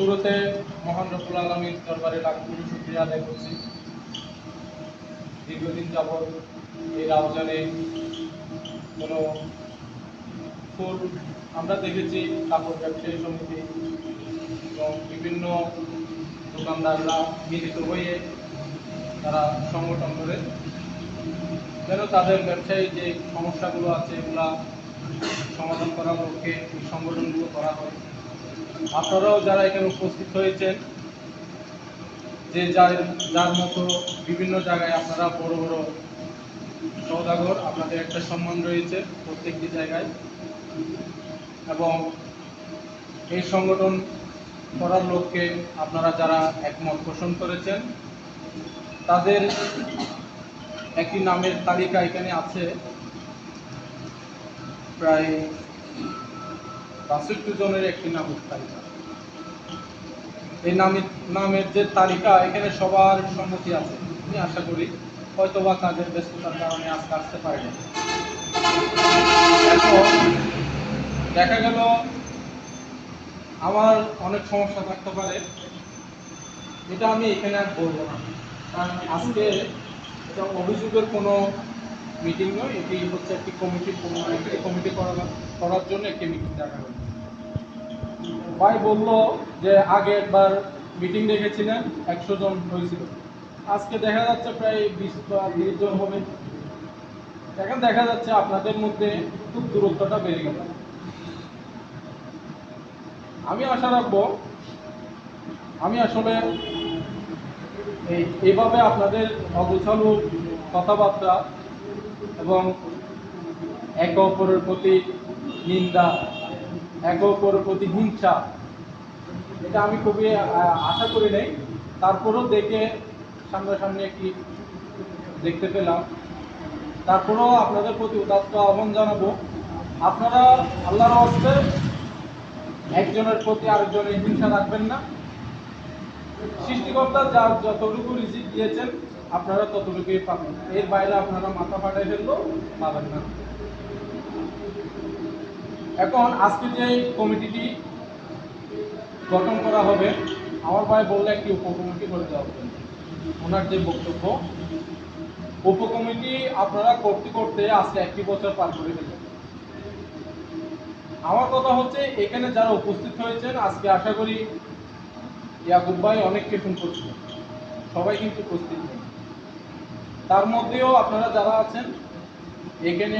শুরুতে মহান রফুল আলমীর দরবারে লাখ কোটি শুক্রিয়া আদায় করছি। দীর্ঘদিন যাবৎ এই রাউজানে কোনো ফুল আমরা দেখেছি, কাপড় ব্যবসায়ী সমিতি এবং বিভিন্ন দোকানদাররা মিলিত হয়ে তারা সংগঠন করে যেন তাদের ব্যবসায়ী যে সমস্যাগুলো আছে, এগুলা সমাধান করার লক্ষ্যে সংগঠনগুলো করা হয়। আপনারাও যারা এখানে উপস্থিত হয়েছেন, যে যার যার মতো বিভিন্ন জায়গায় আপনারা বড় বড় সৌদাগর আপনাদের একটা সম্মান রয়েছে প্রত্যেকটি জায়গায়। এবং এই সংগঠন করার লক্ষ্যে আপনারা যারা একমত পোষণ করেছেন, তাদের একটি নামের তালিকা এখানে আছে। প্রায় বাষট্টি জনের একটি নামের তালিকা। এই নামের নামের যে তালিকা, এখানে সবার সম্মতি আছে। আমি আশা করি হয়তো বা কাজের ব্যস্ততার কারণে আজকে আসতে পারে না দেখা গেল আমার অনেক সমস্যা থাকতে পারে। এটা আমি এখানে আর বলব না। কারণ আজকে এটা অভিযোগের কোনো মিটিং নয়, এটি হচ্ছে একটি কমিটি একটি কমিটি করার জন্য একটি মিটিং দেখা হয়েছে। ভাই বলল যে আগে একবার মিটিং রেখেছিলেন একশো জন হয়েছিল। আজকে দেখা যাচ্ছে প্রায় বিশ বা তিরিশ জন হবে। এখন দেখা যাচ্ছে আপনাদের মধ্যে খুব দূরত্বটা বেড়ে গেল। আমি আশা রাখব, আমি আসলে এই এইভাবে আপনাদের অগোছালো কথাবার্তা এবং একে অপরের প্রতি নিন্দা একে অপরের প্রতি হিংসা। এটা আমি খুবই আশা করি নাই। তারপরেও দেখে সামনাসামনি একটি দেখতে পেলাম। তারপরেও আপনাদের প্রতি উদাত্ত আহ্বান জানাব। আপনারা আল্লাহর হস্তে একজনের প্রতি আরেকজনের হিংসা রাখবেন না। সৃষ্টিকর্তা যার যতটুকু রিজিক দিয়েছেন, আপনারা ততটুকুই পাবেন। এর বাইরে আপনারা মাথা ফাটাই ফেললেও পাবেন না। এখন আজকে যে কমিটিটি গঠন করা হবে, আমার ভাই বললে একটি উপকমিটি করে দেওয়া হবে। ওনার যে বক্তব্য, উপকমিটি আপনারা করতে করতে আজকে একটি বছর পার করে ফেলবেন। আমার কথা হচ্ছে, এখানে যারা উপস্থিত হয়েছেন, আজকে আশা করি ইয়াকুব ভাই অনেককে ফোন করছিল সবাই কিন্তু উপস্থিত। তার মধ্যেও আপনারা যারা আছেন, এখানে